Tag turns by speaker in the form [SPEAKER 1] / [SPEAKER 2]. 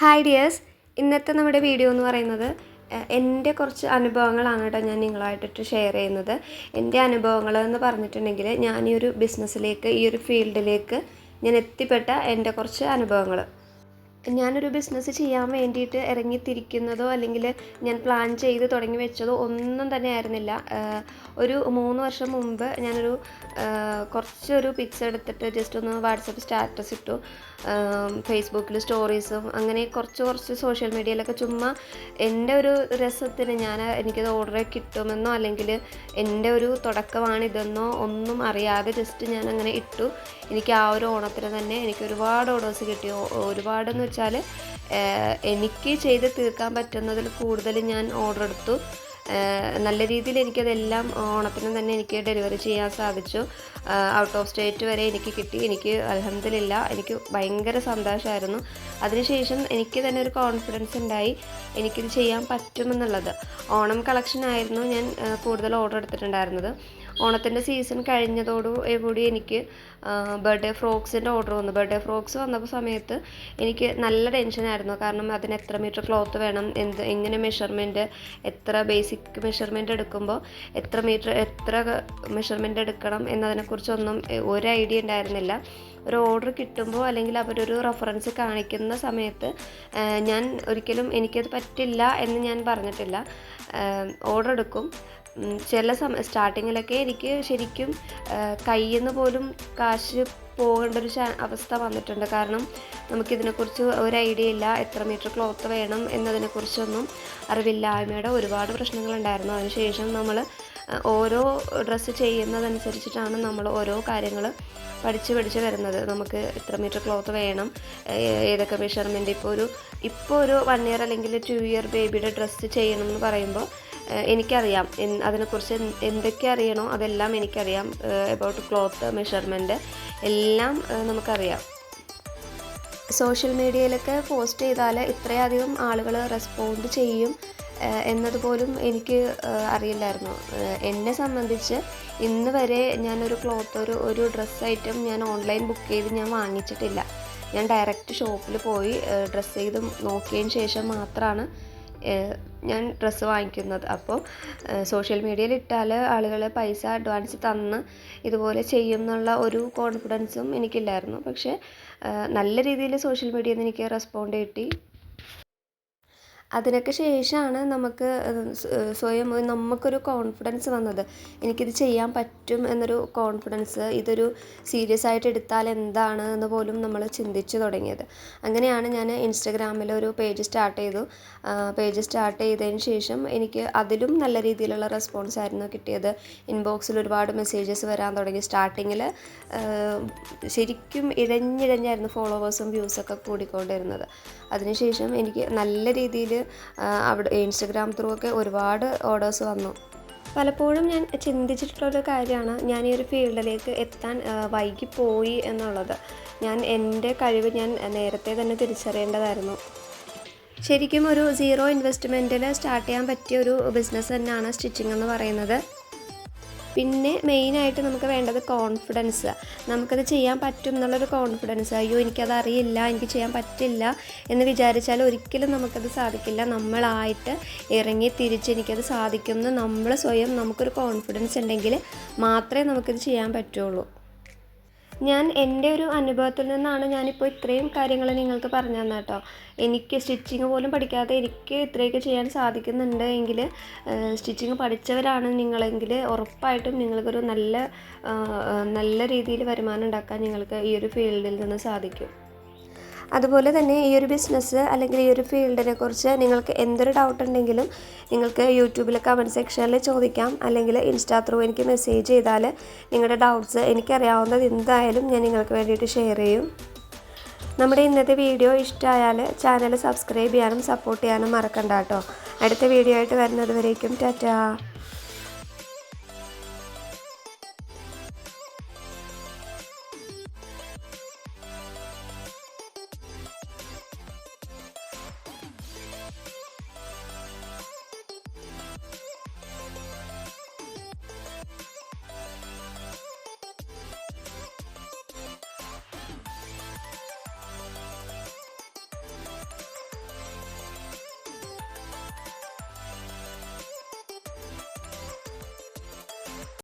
[SPEAKER 1] Hi dears. ഇന്നത്തെ നമ്മുടെ video എന്ന് പറയുന്നത് എന്റെ കുറച്ച് അനുഭവങ്ങളാണ് കേട്ടോ ഞാൻ നിങ്ങളായിട്ടിട്ട് ഷെയർ ചെയ്യുന്നത്. എന്റെ അനുഭവങ്ങൾ എന്ന് പറഞ്ഞിട്ടുണ്ടെങ്കിൽ ഞാൻ ഈ ഒരു ബിസിനസ്സിലേക്ക് ഈ ഒരു ഫീൽഡിലേക്ക് ഞാൻ എത്തിപ്പെട്ട എന്റെ കുറച്ച് അനുഭവങ്ങൾ. ഞാനൊരു ബിസിനസ് ചെയ്യാൻ വേണ്ടിയിട്ട് ഇറങ്ങിത്തിരിക്കുന്നതോ അല്ലെങ്കിൽ ഞാൻ പ്ലാൻ ചെയ്ത് തുടങ്ങി വെച്ചതോ ഒന്നും തന്നെ ആയിരുന്നില്ല. ഒരു മൂന്ന് വർഷം മുമ്പ് ഞാനൊരു കുറച്ചൊരു പിക്ചർ എടുത്തിട്ട് ജസ്റ്റ് ഒന്ന് വാട്സപ്പ് സ്റ്റാറ്റസ് ഇട്ടു. ഫേസ്ബുക്കിൽ സ്റ്റോറീസും അങ്ങനെ കുറച്ച് കുറച്ച് സോഷ്യൽ മീഡിയയിലൊക്കെ ചുമ്മാ എന്റെ ഒരു രസത്തിന് ഞാൻ എനിക്കത് ഓർഡർ കിട്ടുമെന്നോ അല്ലെങ്കിൽ എന്റെ ഒരു തുടക്കമാണിതെന്നോ ഒന്നും അറിയാതെ ജസ്റ്റ് ഞാൻ അങ്ങനെ ഇട്ടു. എനിക്ക് ആ ഒരു ഓണത്തിന് തന്നെ എനിക്ക് ഒരുപാട് ഓർഡേഴ്സ് കിട്ടി. ഒരുപാടെന്ന് വെച്ചാൽ എനിക്ക് ചെയ്ത് തീർക്കാൻ പറ്റുന്നതിൽ കൂടുതൽ ഞാൻ ഓർഡർ എടുത്തു. നല്ല രീതിയിൽ എനിക്കതെല്ലാം ഓണത്തിന് തന്നെ എനിക്ക് ഡെലിവറി ചെയ്യാൻ സാധിച്ചു. ഔട്ട് ഓഫ് സ്റ്റേറ്റ് വരെ എനിക്ക് കിട്ടി. എനിക്ക് അലഹമില്ല എനിക്ക് ഭയങ്കര സന്തോഷമായിരുന്നു അതിനുശേഷം എനിക്ക് തന്നെ ഒരു കോൺഫിഡൻസ് ഉണ്ടായി. എനിക്കിത് ചെയ്യാൻ പറ്റുമെന്നുള്ളത്. ഓണം കളക്ഷൻ ആയിരുന്നു ഞാൻ കൂടുതൽ ഓർഡർ എടുത്തിട്ടുണ്ടായിരുന്നത്. ഓണത്തിന്റെ സീസൺ കഴിഞ്ഞതോടുകൂടി എനിക്ക് ബർത്ത്ഡേ ഫ്രോക്സിന്റെ ഓർഡർ വന്നു. ബർത്ത്ഡേ ഫ്രോക്സ് വന്നപ്പോൾ സമയത്ത് എനിക്ക് നല്ല ടെൻഷനായിരുന്നു കാരണം അതിന് എത്ര മീറ്റർ ക്ലോത്ത് വേണം? എന്ത് എങ്ങനെ മെഷർമെന്റ് എത്ര ബേസിക് മെഷർമെന്റ് എടുക്കുമ്പോൾ എത്ര മീറ്റർ എത്ര മെഷർമെന്റ് എടുക്കണം എന്നതിനെക്കുറിച്ചൊന്നും ഒരു ഐഡിയ ഉണ്ടായിരുന്നില്ല. ഒരു ഓർഡർ കിട്ടുമ്പോൾ അല്ലെങ്കിൽ അവരൊരു റെഫറൻസ് കാണിക്കുന്ന സമയത്ത് ഞാൻ ഒരിക്കലും എനിക്കത് പറ്റില്ല എന്ന് ഞാൻ പറഞ്ഞിട്ടില്ല. ഓർഡർ എടുക്കും. ചില സമ സ്റ്റാർട്ടിങ്ങിലൊക്കെ എനിക്ക് ശരിക്കും കയ്യിൽ നിന്ന് പോലും കാശ് പോകേണ്ട ഒരു അവസ്ഥ വന്നിട്ടുണ്ട്. കാരണം നമുക്കിതിനെക്കുറിച്ച് ഒരു ഐഡിയ ഇല്ല. എത്ര മീറ്റർ ക്ലോത്ത് വേണം എന്നതിനെക്കുറിച്ചൊന്നും അറിവില്ലായ്മയുടെ ഒരുപാട് പ്രശ്നങ്ങളുണ്ടായിരുന്നു. അതിനുശേഷം നമ്മൾ ഓരോ ഡ്രസ്സ് ചെയ്യുന്നതനുസരിച്ചിട്ടാണ് നമ്മൾ ഓരോ കാര്യങ്ങൾ പഠിച്ച് പഠിച്ച് വരുന്നത്. നമുക്ക് എത്ര മീറ്റർ ക്ലോത്ത് വേണം ഏതൊക്കെ മെഷർമെന്റ് ഇപ്പോൾ ഒരു ഇപ്പോൾ ഒരു വൺ ഇയർ അല്ലെങ്കിൽ ടു ഇയർ ബേബിയുടെ ഡ്രസ്സ് ചെയ്യണം എന്ന് പറയുമ്പോൾ എനിക്കറിയാം. അതിനെക്കുറിച്ച് എന്തൊക്കെ അറിയണോ അതെല്ലാം എനിക്കറിയാം. എബൌട്ട് ക്ലോത്ത് മെഷർമെന്റ് എല്ലാം നമുക്കറിയാം. സോഷ്യൽ മീഡിയയിലൊക്കെ പോസ്റ്റ് ചെയ്താൽ ഇത്രയധികം ആളുകൾ റെസ്പോണ്ട് ചെയ്യും എന്നതുപോലും എനിക്ക് അറിയില്ലായിരുന്നു. എന്നെ സംബന്ധിച്ച് ഇന്ന് വരെ ഞാനൊരു ക്ലോത്ത് ഒരു ഒരു ഡ്രസ്സ് ഐറ്റം ഞാൻ ഓൺലൈൻ ബുക്ക് ചെയ്ത് ഞാൻ വാങ്ങിച്ചിട്ടില്ല. ഞാൻ ഡയറക്റ്റ് ഷോപ്പിൽ പോയി ഡ്രസ്സ് ചെയ്ത് നോക്കിയതിന് ശേഷം മാത്രമാണ് ഞാൻ ഡ്രസ്സ് വാങ്ങിക്കുന്നത്. അപ്പോൾ സോഷ്യൽ മീഡിയയിൽ ഇട്ടാൽ ആളുകൾ പൈസ അഡ്വാൻസ് തന്ന് ഇതുപോലെ ചെയ്യും എന്നുള്ള ഒരു കോൺഫിഡൻസും എനിക്കില്ലായിരുന്നു. പക്ഷേ നല്ല രീതിയിൽ സോഷ്യൽ മീഡിയയിൽ നിന്ന് എനിക്ക് റെസ്പോണ്ട് കിട്ടി. അതിനൊക്കെ ശേഷമാണ് നമുക്ക് സ്വയം നമുക്കൊരു കോൺഫിഡൻസ് വന്നത്. എനിക്കിത് ചെയ്യാൻ പറ്റും എന്നൊരു കോൺഫിഡൻസ് ഇതൊരു സീരിയസ് ആയിട്ട് എടുത്താൽ എന്താണ് എന്ന് പോലും നമ്മൾ ചിന്തിച്ചു തുടങ്ങിയത്. അങ്ങനെയാണ് ഞാൻ ഇൻസ്റ്റഗ്രാമിൽ ഒരു പേജ് സ്റ്റാർട്ട് ചെയ്തു. പേജ് സ്റ്റാർട്ട് ചെയ്തതിന് ശേഷം എനിക്ക് അതിലും നല്ല രീതിയിലുള്ള റെസ്പോൺസ് ആയിരുന്നു കിട്ടിയത്. ഇൻബോക്സിൽ ഒരുപാട് മെസ്സേജസ് വരാൻ തുടങ്ങി. സ്റ്റാർട്ടിങ്ങിൽ ശരിക്കും ഇഴഞ്ഞിഴഞ്ഞായിരുന്നു ഫോളോവേഴ്സും വ്യൂസൊക്കെ കൂടിക്കൊണ്ടിരുന്നത്. അതിനുശേഷം എനിക്ക് നല്ല രീതിയിൽ അവിടെ ഇൻസ്റ്റഗ്രാം ത്രൂ ഒക്കെ ഒരുപാട് ഓർഡേഴ്സ് വന്നു. പലപ്പോഴും ഞാൻ ചിന്തിച്ചിട്ടുള്ളൊരു കാര്യമാണ് ഞാൻ ഈ ഒരു ഫീൽഡിലേക്ക് എത്താൻ വൈകിപ്പോയി എന്നുള്ളത്. ഞാൻ എന്റെ കഴിവ് ഞാൻ നേരത്തെ തന്നെ തിരിച്ചറിയേണ്ടതായിരുന്നു. ശരിക്കും ഒരു സീറോ ഇൻവെസ്റ്റ്മെന്റിൽ സ്റ്റാർട്ട് ചെയ്യാൻ പറ്റിയ ഒരു ബിസിനസ് തന്നെയാണ് സ്റ്റിച്ചിങ് എന്ന് പറയുന്നത്. പിന്നെ മെയിനായിട്ട് നമുക്ക് വേണ്ടത് കോൺഫിഡൻസ് നമുക്കത് ചെയ്യാൻ പറ്റും എന്നുള്ളൊരു കോൺഫിഡൻസ് അയ്യോ എനിക്കത് അറിയില്ല എനിക്ക് ചെയ്യാൻ പറ്റില്ല എന്ന് വിചാരിച്ചാൽ ഒരിക്കലും നമുക്കത് സാധിക്കില്ല. നമ്മളായിട്ട് ഇറങ്ങി തിരിച്ച് എനിക്കത് സാധിക്കുന്നു നമ്മൾ സ്വയം നമുക്കൊരു കോൺഫിഡൻസ് ഉണ്ടെങ്കിൽ മാത്രമേ നമുക്കിത് ചെയ്യാൻ പറ്റുള്ളൂ. ഞാൻ എന്റെ ഒരു അനുഭവത്തിൽ നിന്നാണ് ഞാനിപ്പോൾ ഇത്രയും കാര്യങ്ങൾ നിങ്ങൾക്ക് പറഞ്ഞു തന്നെ കേട്ടോ. എനിക്ക് സ്റ്റിച്ചിങ് പോലും പഠിക്കാതെ എനിക്ക് ഇത്രയൊക്കെ ചെയ്യാൻ സാധിക്കുന്നുണ്ട് എങ്കിൽ സ്റ്റിച്ചിങ് പഠിച്ചവരാണ് നിങ്ങളെങ്കിൽ ഉറപ്പായിട്ടും നിങ്ങൾക്കൊരു നല്ല നല്ല രീതിയിൽ വരുമാനം ഉണ്ടാക്കാൻ നിങ്ങൾക്ക് ഈ ഒരു ഫീൽഡിൽ നിന്ന് സാധിക്കും. അതുപോലെ തന്നെ ഈ ഒരു ബിസിനസ് അല്ലെങ്കിൽ ഈ ഒരു ഫീൽഡിനെ കുറിച്ച് നിങ്ങൾക്ക് എന്തൊരു ഡൗട്ട് ഉണ്ടെങ്കിലും നിങ്ങൾക്ക് യൂട്യൂബിലെ കമന്റ് സെക്ഷനിൽ ചോദിക്കാം. അല്ലെങ്കിൽ ഇൻസ്റ്റാ ത്രൂ എനിക്ക് മെസ്സേജ് ചെയ്താൽ നിങ്ങളുടെ ഡൗട്ട്സ് എനിക്കറിയാവുന്നത് എന്തായാലും ഞാൻ നിങ്ങൾക്ക് വേണ്ടിയിട്ട് ഷെയർ ചെയ്യും. നമ്മുടെ ഇന്നത്തെ വീഡിയോ ഇഷ്ടമായാൽ ചാനൽ സബ്സ്ക്രൈബ് ചെയ്യാനും സപ്പോർട്ട് ചെയ്യാനും മറക്കണ്ട കേട്ടോ. അടുത്ത വീഡിയോ ആയിട്ട് വരുന്നത് വരേക്കും ടാറ്റാ.